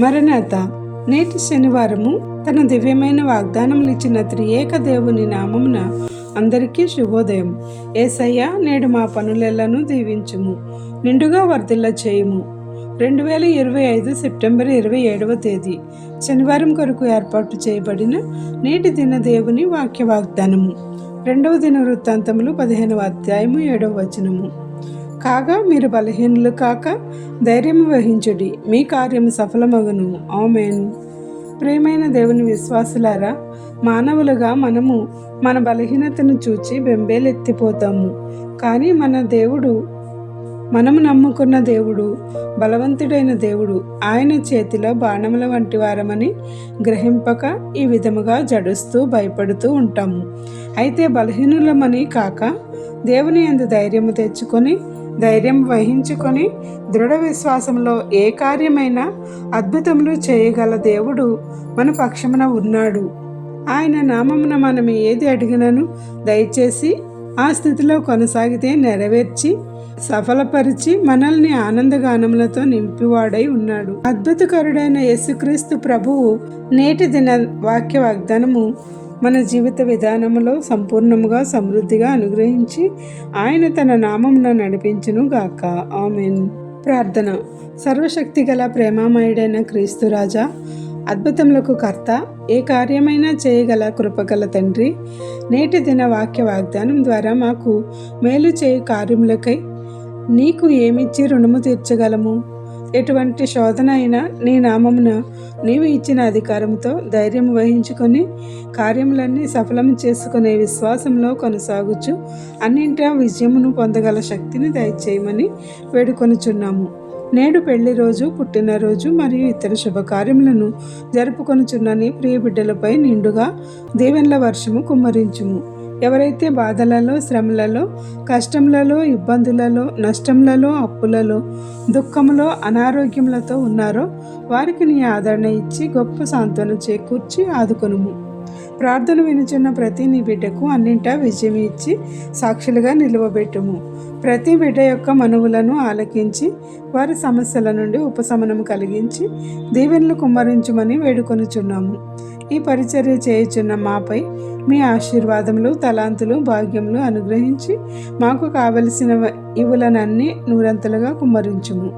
మరణాత నేటి శనివారము తన దివ్యమైన వాగ్దానములు ఇచ్చిన త్రియేక దేవుని నామమున అందరికీ శుభోదయం. ఏసయ్య నేడు మా పనులెల్లను దీవించుము నిండుగా వర్ధిల్ల చేయుము. రెండు వేల ఇరవై ఐదు సెప్టెంబర్ ఇరవై ఏడవ తేదీ శనివారం కొరకు ఏర్పాటు చేయబడిన నేటి దిన దేవుని వాక్య వాగ్దానము రెండవ దిన వృత్తాంతములు పదిహేనవ అధ్యాయము ఏడవ వచనము. కాగా మీరు బలహీనులు కాక ధైర్యం వహించుడి. మీ కార్యం సఫలమగును. ఆమెన్. ప్రేమైన దేవుని విశ్వాసులారా మానవులుగా మనము మన బలహీనతను చూచి బెంబేలెత్తిపోతాము. కానీ మన దేవుడు మనము నమ్ముకున్న దేవుడు బలవంతుడైన దేవుడు ఆయన చేతిలో బాణముల వంటి వారమని గ్రహింపక ఈ విధముగా జడుస్తూ భయపడుతూ ఉంటాము. అయితే బలహీనులమని కాక దేవుని ఎందు ధైర్యము తెచ్చుకొని ధైర్యం వహించుకొని దృఢ విశ్వాసంలో ఏ కార్యమైనా అద్భుతములు చేయగల దేవుడు మన పక్షమున ఉన్నాడు. ఆయన నామమున మనం ఏది అడిగినను దయచేసి ఆ స్థితిలో కొనసాగితే నెరవేర్చి సఫలపరిచి మనల్ని ఆనందగానములతో నింపివాడై ఉన్నాడు. అద్భుతకరుడైన యేసుక్రీస్తు ప్రభువు నేటి దిన వాక్య వాగ్దానము మన జీవిత విధానములో సంపూర్ణముగా సమృద్ధిగా అనుగ్రహించి ఆయన తన నామమున నడిపించును గాక ఆమెన్. ప్రార్థన. సర్వశక్తి గల ప్రేమామయుడైన క్రీస్తు రాజా అద్భుతములకు కర్త ఏ కార్యమైనా చేయగల కృపగల తండ్రి నేటి దిన వాక్య వాగ్దానం ద్వారా మాకు మేలు చేయు కార్యములకై నీకు ఏమిచ్చి రుణము తీర్చగలము? ఎటువంటి శోధన అయినా నీ నామమున నీవు ఇచ్చిన అధికారంతో ధైర్యం వహించుకొని కార్యములన్నీ సఫలం చేసుకునే విశ్వాసంలో కొనసాగుచు. అన్నింటా విజయమును పొందగల శక్తిని దయచేయమని వేడుకొనుచున్నాము. నేడు పెళ్ళి రోజు పుట్టినరోజు మరియు ఇతర శుభకార్యములను జరుపుకొనుచున్న నీ ప్రియ బిడ్డలపై నిండుగా దేవెన్ల వర్షము కుమ్మరించుము. ఎవరైతే బాధలలో శ్రమలలో కష్టములలో ఇబ్బందులలో నష్టములలో అప్పులలో దుఃఖంలో అనారోగ్యములతో ఉన్నారో వారికి నీ ఆదరణ ఇచ్చి గొప్ప సాంత్వన చేకూర్చి ఆదుకొనుము. ప్రార్థన వినుచున్న ప్రతి నీ బిడ్డకు అన్నింటా విజయం ఇచ్చి సాక్షులుగా నిలువబెట్టుము. ప్రతి బిడ్డ యొక్క మనువులను ఆలకించి వారి సమస్యల నుండి ఉపశమనం కలిగించి దీవెనలు కుమ్మరించుమని వేడుకొనుచున్నాము. ఈ పరిచర్య చేయుచున్న మాపై మీ ఆశీర్వాదములు తలాంతులు భాగ్యములు అనుగ్రహించి మాకు కావలసిన ఇవులనన్నీ నూరంతలుగా కుమ్మరించుము.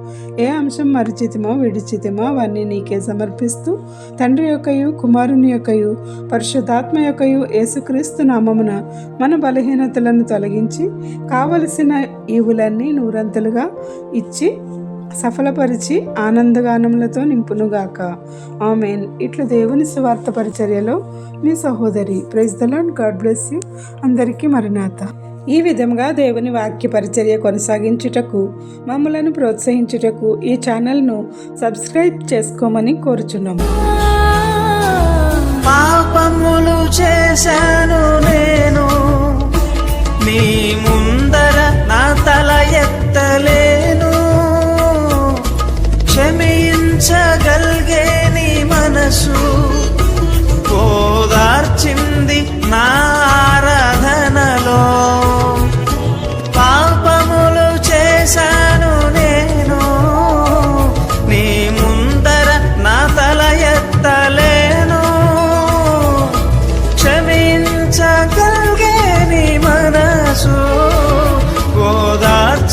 ఏ అంశం మరిచితిమో విడిచితమో అవన్నీ నీకే సమర్పిస్తూ తండ్రి యొక్కయు కుమారుని యొక్కయు పరిశుద్ధాత్మ యొక్కయు యేసుక్రీస్తు నామమున మన బలహీనతలను తొలగించి కావలసిన ఇవులన్నీ నూరంతలుగా ఇచ్చి సఫలపరిచి ఆనందగానములతో నింపునుగాక. ఆమెన్. ఇట్లు దేవుని స్వార్థ పరిచర్యలో మీ సహోదరి praise the Lord God bless you. అందరికీ మరణాత. ఈ విధంగా దేవుని వాక్య పరిచర్య కొనసాగించుటకు మమ్మలను ప్రోత్సహించుటకు ఈ ఛానల్ను సబ్స్క్రైబ్ చేసుకోమని కోరుచున్నాము.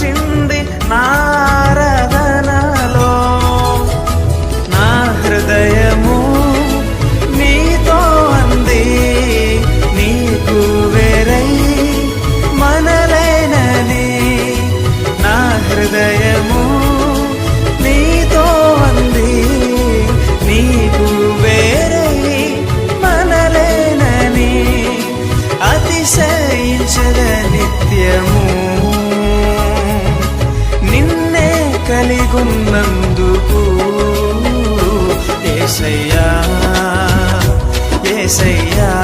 నిలిచింది నారదనలో నా హృదయము నీతో అంది నీకు వేరై మనలేనని. నా హృదయము నీతో అంది నీకు వేరై మనలేనని. అతిశయించద నిత్యము కలిగున్నందుకు ఏసయ్యా ఏసయ్యా.